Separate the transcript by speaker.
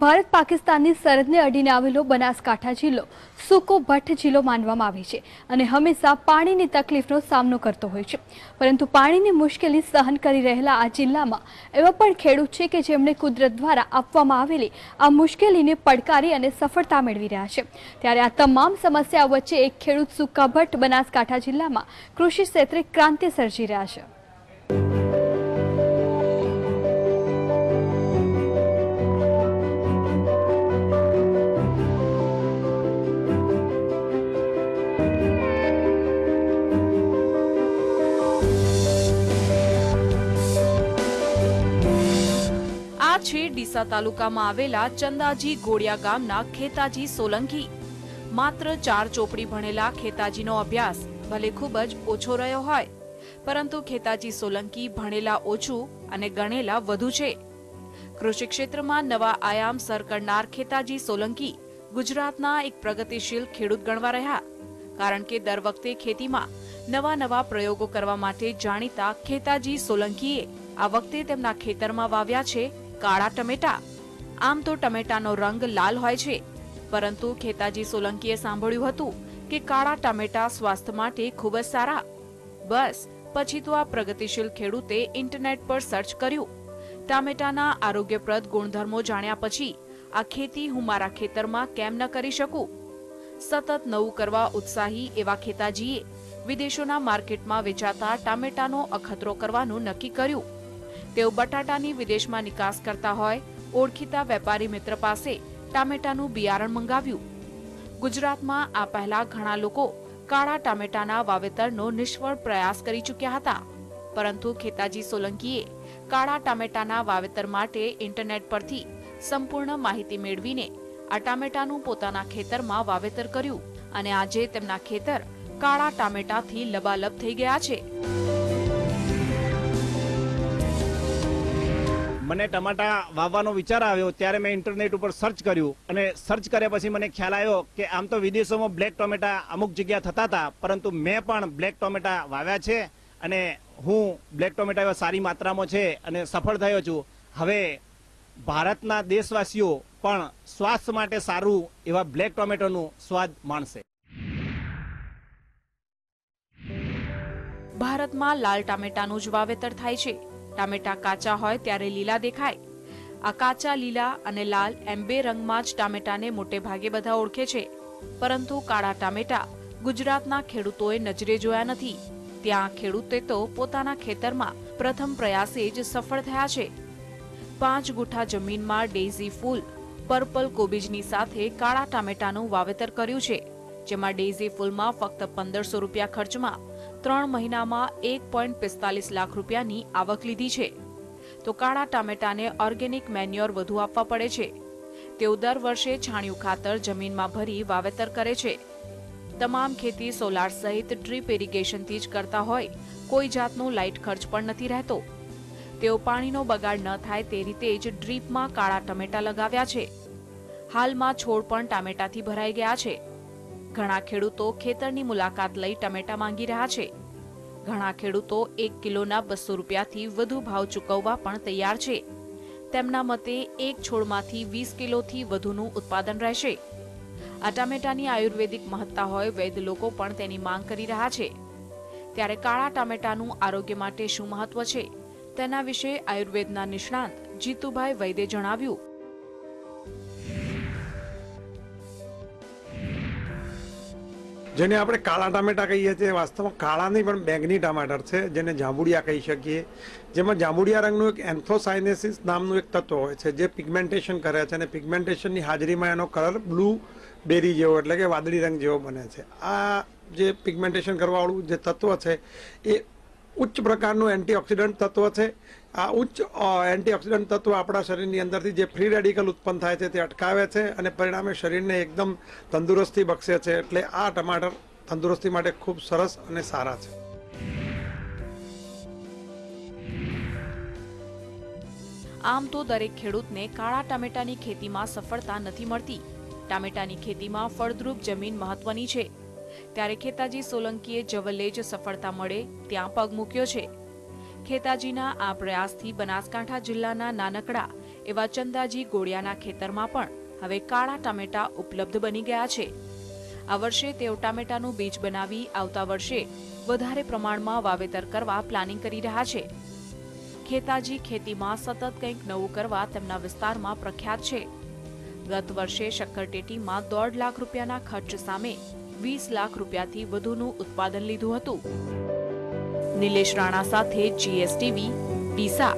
Speaker 1: ભારત પાકિસ્તાનની સરહદને અડીને આવેલો બનાસકાંઠા જિલ્લો સુકો ભટ્ટ જિલ્લો માનવામાં આવે છે અને હંમેશા પાણીની તકલીફનો સામનો કરતો હોય છે. પરંતુ પાણીની મુશ્કેલી સહન કરી રહેલા આ જિલ્લામાં એવા પણ ખેડૂત છે કે જેમણે કુદરત દ્વારા આપવામાં આવેલી આ મુશ્કેલીને પડકારી અને સફળતા મેળવી રહ્યા છે. ત્યારે આ તમામ સમસ્યાઓ વચ્ચે એક ખેડૂત સૂકા બનાસકાંઠા જિલ્લામાં કૃષિ ક્ષેત્રે ક્રાંતિ સર્જી રહ્યા છે.
Speaker 2: છે, ડીસા તાલુકામાં આવેલા ચંદાજી ગોળિયા ગામના ખેતાજી સોલંકી. માત્ર ચાર ચોપડી ભણેલા ખેતાજીનો અભ્યાસ ભલે ખૂબ જ ઓછો રહ્યો હોય, પરંતુ ખેતાજી સોલંકી ભણેલા ઓછું અને ગણેલા વધુ છે. કૃષિ ક્ષેત્રમાં નવા આયામ સર કરનાર ખેતાજી સોલંકી ગુજરાતના એક પ્રગતિશીલ ખેડૂત ગણવા રહ્યા, કારણ કે દર વખતે ખેતીમાં નવા નવા પ્રયોગો કરવા માટે જાણીતા ખેતાજી સોલંકીએ આ વખતે તેમના ખેતરમાં વાવ્યા છે કાળા ટમેટા. આમ તો ટમેટાનો રંગ લાલ હોય છે. પરંતુ ખેતાજી સોલંકીએ સાંભળ્યું હતું કે કાળા ટમેટા સ્વાસ્થ્ય માટે ખૂબ જ સારા. બસ, પછી તો આ પ્રગતિશીલ ખેડૂતે ઇન્ટરનેટ પર સર્ચ કર્યું. ટામેટાના આરોગ્યપ્રદ ગુણધર્મો જાણ્યા પછી આ ખેતી હું મારા ખેતરમાં કેમ ન કરી શકું? સતત નવું કરવા ઉત્સાહી એવા ખેતાજીએ વિદેશોના માર્કેટમાં વેચાતા ટામેટાનો અખતરો કરવાનું નક્કી કર્યું. તેઓ બટાટાની વિદેશમાં નિકાસ કરતા હોય, ઓળખીતા વેપારી મિત્ર પાસે ટામેટાનું બિયારણ મંગાવ્યું. ગુજરાતમાં આ પહેલા ઘણા લોકો કાળા ટામેટાના વાવેતરનો નિષ્ફળ પ્રયાસ કરી ચૂક્યા હતા. પરંતુ ખેતાજી સોલંકીએ કાળા ટામેટાના વાવેતર માટે ઇન્ટરનેટ પરથી સંપૂર્ણ માહિતી મેળવીને આ ટામેટાનું પોતાના ખેતરમાં વાવેતર કર્યું અને આજે તેમના ખેતર કાળા ટામેટાથી લબાલબ થઈ ગયા છે.
Speaker 3: મને ટમાટા વાવવાનો વિચાર આવ્યો ત્યારે મેં ઇન્ટરનેટ ઉપર સર્ચ કર્યું અને સર્ચ કર્યા પછી મને ખ્યાલ આવ્યો કે આમ તો વિદેશોમાં બ્લેક ટોમેટા અમુક જગ્યા થતા હતા, પરંતુ મેં પણ બ્લેક ટોમેટા વાવ્યા છે અને હું બ્લેક ટોમેટા એવા સારી માત્રામાં છે અને સફળ થયો છું. હવે ભારતના દેશવાસીઓ પણ સ્વાસ્થ્ય માટે સારું એવા બ્લેક ટોમેટોનું સ્વાદ માણશે.
Speaker 2: ભારતમાં લાલ ટામેટાનું જ વાવેતર થાય છે. ટામેટા કાચા હોય ત્યારે લીલા દેખાય. આ કાચા, લીલા અને લાલ એમ બે રંગમાં જ ટામેટાને મોટે ભાગે બધા ઓળખે છે. પરંતુ કાળા ટામેટા ગુજરાતના ખેડૂતોએ નજરે જોયા નથી. ત્યાં ખેડૂતે તો પોતાના ખેતરમાં પ્રથમ પ્રયાસે જ સફળ થયા છે. પાંચ ગુઠા જમીનમાં ડેઝી ફૂલ, પર્પલ કોબીજની સાથે કાળા ટામેટાનું વાવેતર કર્યું છે, જેમાં ડેઝી ફૂલમાં ફક્ત પંદરસો રૂપિયા ખર્ચમાં ત્રણ મહિનામાં એક પોઈન્ટ પિસ્તાલીસ લાખ રૂપિયાની આવક લીધી છે. તો કાળા ટામેટાને ઓર્ગેનિક મેન્યોર વધુ આપવા પડે છે. તેઓ દર વર્ષે છાણિયું ખાતર જમીનમાં ભરી વાવેતર કરે છે. તમામ ખેતી સોલાર સહિત ડ્રીપ ઇરિગેશનથી જ કરતા હોય, કોઈ જાતનો લાઇટ ખર્ચ પણ નથી રહેતો. તેઓ પાણીનો બગાડ ન થાય તે રીતે જ ડ્રીપમાં કાળા ટમેટા લગાવ્યા છે. હાલમાં છોડ પણ ટામેટાથી ભરાઈ ગયા છે. ઘણા ખેડૂતો ખેતરની મુલાકાત લઈ ટમેટા માંગી રહ્યા છે. ઘણા ખેડૂતો એક કિલોના બસો રૂપિયાથી વધુ ભાવ ચૂકવવા પણ તૈયાર છે. તેમના મતે એક છોડમાંથી વીસ કિલોથી વધુનું ઉત્પાદન રહેશે. આ ટામેટાની આયુર્વેદિક મહત્તા હોય વૈદ લોકો પણ તેની માંગ કરી રહ્યા છે. ત્યારે કાળા ટામેટાનું આરોગ્ય માટે શું મહત્વ છે? તેના વિશે આયુર્વેદના નિષ્ણાંત જીતુભાઈ વૈદે જણાવ્યું.
Speaker 4: જેને આપણે કાળા ટામેટા કહીએ છીએ વાસ્તવમાં કાળા નહીં, પણ બેંગની ટમાટર છે, જેને જાંબુડિયા કહી શકીએ. જેમાં જાંબુડિયા રંગનું એક એન્થોસાઇનેસિસ નામનું એક તત્વ હોય છે, જે પિગમેન્ટેશન કરે છે અને પિગમેન્ટેશનની હાજરીમાં એનો કલર બ્લુ બેરી જેવો, એટલે કે વાદળી રંગ જેવો બને છે. આ જે પિગમેન્ટેશન કરવાવાળું જે તત્વ છે, એ ઉચ્ચ પ્રકારનું એન્ટીઓક્સિડન્ટ તત્વ છે. આ ઉચ્ચ એન્ટીઓક્સિડન્ટ તત્વ આપણા શરીરની અંદરથી જે ફ્રી રેડિકલ ઉત્પન્ન થાય છે તે અટકાવે છે અને પરિણામે શરીરને એકદમ તંદુરસ્તી બક્ષે છે. એટલે આ ટમાટર તંદુરસ્તી માટે ખૂબ સરસ અને સારા છે.
Speaker 2: આમ તો દરેક ખેડૂતને કાળા ટામેટાની ખેતીમાં સફળતા નથી મળતી. ટામેટાની ખેતીમાં ફળદ્રુપ જમીન મહત્વની છે. ત્યારે ખેતાજી સોલંકીએ જવલ્લે જ સફળતા મળે ત્યાં પગ મૂક્યો છે. ખેતાજીના આ પ્રયાસથી બનાસકાંઠા જિલ્લાના નાનકડા એવા ચંદાજી ગોળિયાના ખેતરમાં પણ હવે કાળા ટામેટા ઉપલબ્ધ બની ગયા છે. આ વર્ષે તેઓ ટામેટાનું બીજ બનાવી આવતા વર્ષે વધારે પ્રમાણમાં વાવેતર કરવા પ્લાનિંગ કરી રહ્યા છે. ખેતાજી ખેતીમાં સતત કંઈક નવું કરવા તેમના વિસ્તારમાં પ્રખ્યાત છે. ગત વર્ષે શક્કરટેટીમાં દોઢ લાખ રૂપિયાના ખર્ચ સામે વીસ લાખ રૂપિયાથી વધુનું ઉત્પાદન લીધું હતું. નિલેશ રાણા સાથે જીએસટીવી ડીસા.